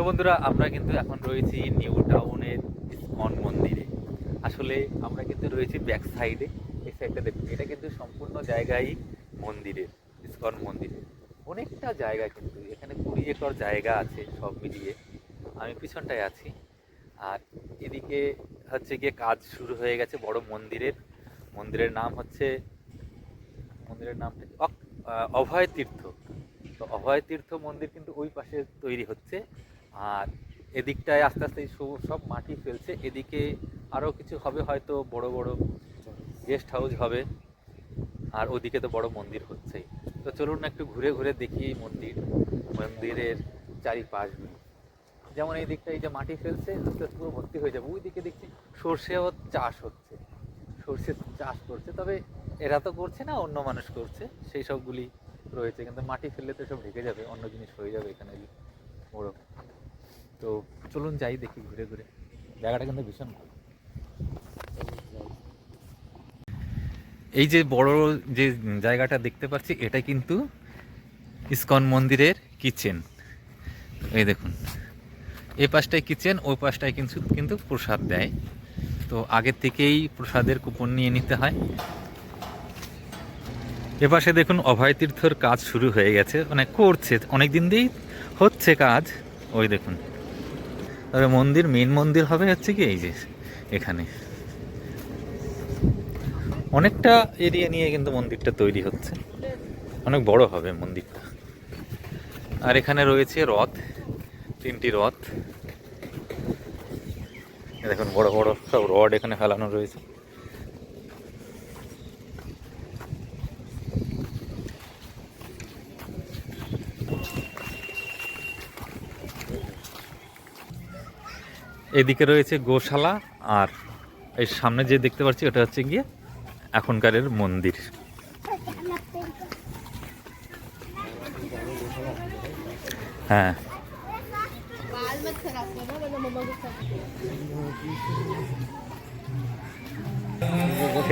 তো বন্ধুরা, আমরা কিন্তু এখন রয়েছি নিউ টাউনের ইসকন মন্দিরে। আসলে আমরা কিন্তু রয়েছি ব্যাক সাইডে, এই সাইডটা দেখুন, এটা কিন্তু সম্পূর্ণ জায়গায় মন্দিরের, ইসকন মন্দিরের। অনেকটা জায়গা কিন্তু, এখানে কুড়ি একর জায়গা আছে সব মিলিয়ে। আমি পিছনটায় আছি, আর এদিকে হচ্ছে গিয়ে কাজ শুরু হয়ে গেছে বড় মন্দিরের। মন্দিরের নাম হচ্ছে, মন্দিরের নামটা অভয় তীর্থ তো অভয় তীর্থ মন্দির কিন্তু ওই পাশে তৈরি হচ্ছে। আর এদিকটায় আস্তে আস্তে সব- মাটি ফেলছে। এদিকে আরও কিছু হবে হয়তো বড় বড় গেস্ট হাউস হবে। আর ওদিকে তো বড় মন্দির হচ্ছেই। তো চলুন না একটু ঘুরে ঘুরে দেখি মন্দির, মন্দিরের চারিপাশ। যেমন এই দিকটা, এই যে মাটি ফেলছে, আস্তে আস্তে পুরো ভর্তি হয়ে যাবে। ওই দিকে দেখছি সর্ষেও চাষ হচ্ছে। সর্ষে চাষ করছে। তবে এরা তো করছে না, অন্য মানুষ করছে। সেই সবগুলি রয়েছে। কিন্তু মাটি ফেললে তো সব ঢেকে যাবে, অন্য জিনিস হয়ে যাবে এখানে। বড় তো চলুন যাই দেখি ঘুরে ঘুরে। জায়গাটা কিন্তু ভীষণ ভালো। এই যে বড় যে জায়গাটা দেখতে পাচ্ছি, এটা কিন্তু ইস্কন মন্দিরের কিচেন। এই দেখুন এই পাশটায় কিচেন ওই পাশটায় কিন্তু কিন্তু প্রসাদ দেয়। তো আগের থেকেই প্রসাদের কুপন নিয়ে নিতে হয়। এপাশে দেখুন, অভয় তীর্থর কাজ শুরু হয়ে গেছে। মানে করছে অনেক দিন দিয়েই হচ্ছে কাজ। ওই দেখুন তবে মন্দির মেন মন্দির হবে হচ্ছে কি এই যে এখানে। অনেকটা এরিয়া নিয়ে কিন্তু মন্দিরটা তৈরি হচ্ছে। অনেক বড় হবে মন্দিরটা। আর এখানে রয়েছে রথ, তিনটি রথ। দেখুন, বড় বড় সব রড এখানে ফেলানো রয়েছে। এদিকে রয়েছে গোশালা আর এর সামনে যে দেখতে পাচ্ছি ওটা হচ্ছে গিয়ে এখনকারের মন্দির। হ্যাঁ।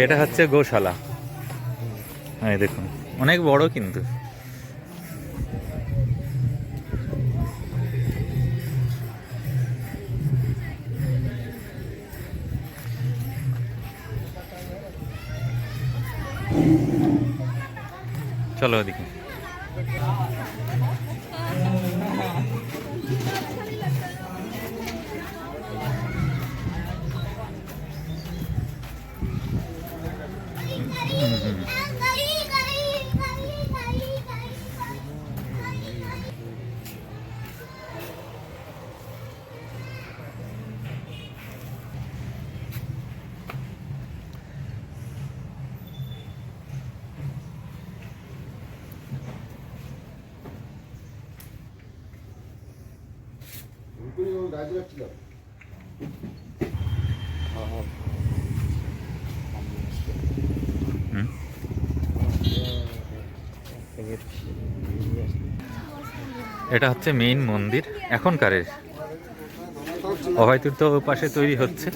এটা হচ্ছে গোশালা। হ্যাঁ দেখুন, অনেক বড় কিন্তু। চলো ওদিকে এটা হচ্ছে মেইন মন্দির এখনকারের। অভয় তীর্থ পাশে তৈরি হচ্ছে।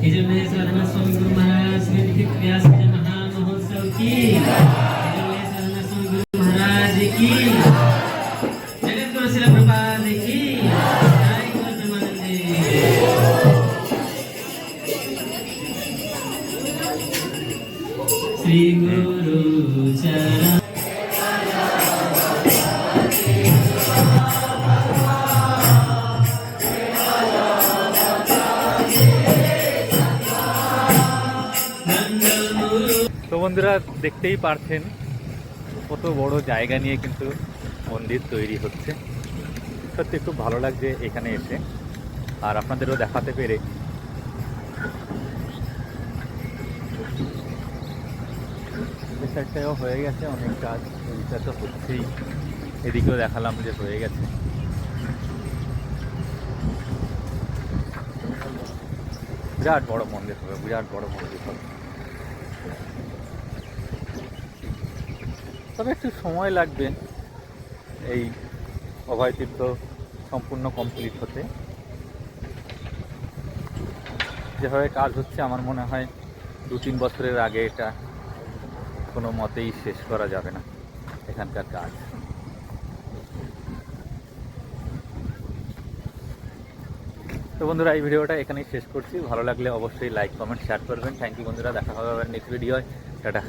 यजुर्वेद साधना स्वामी गुरु महाराज श्री लिखित व्यास जी महामहोत्सव की यजुर्वेद साधना स्वामी गुरु महाराज की जगत गुरु शिला प्रपाद की जय गुरु ब्रह्मानंद श्री गुरु चरण তো বন্ধুরা দেখতেই পারছেন, কত বড় জায়গা নিয়ে কিন্তু মন্দির তৈরি হচ্ছে। সত্যি খুব ভালো লাগছে এখানে এসে। আর আপনাদেরও দেখাতে পেরে। সাইডটাও হয়ে গেছে, অনেক কাজ ওইটা তো হচ্ছেই। এদিকেও দেখালাম যে হয়ে গেছে। বিরাট বড় মন্দির হবে, বিরাট বড় মন্দির হবে। তবে একটু সময় লাগবে এই অভয় তীর্থ সম্পূর্ণ কমপ্লিট হতে। যেভাবে কাজ হচ্ছে, আমার মনে হয় দু তিন বছরের আগে এটা কোনো মতেই শেষ করা যাবে না এখানকার কাজ। তো বন্ধুরা, এই ভিডিওটা এখানেই শেষ করছি। ভালো লাগলে অবশ্যই লাইক কমেন্ট শেয়ার করবেন। থ্যাংক ইউ বন্ধুরা, দেখা হবে আবার নেক্সট ভিডিও টাটা।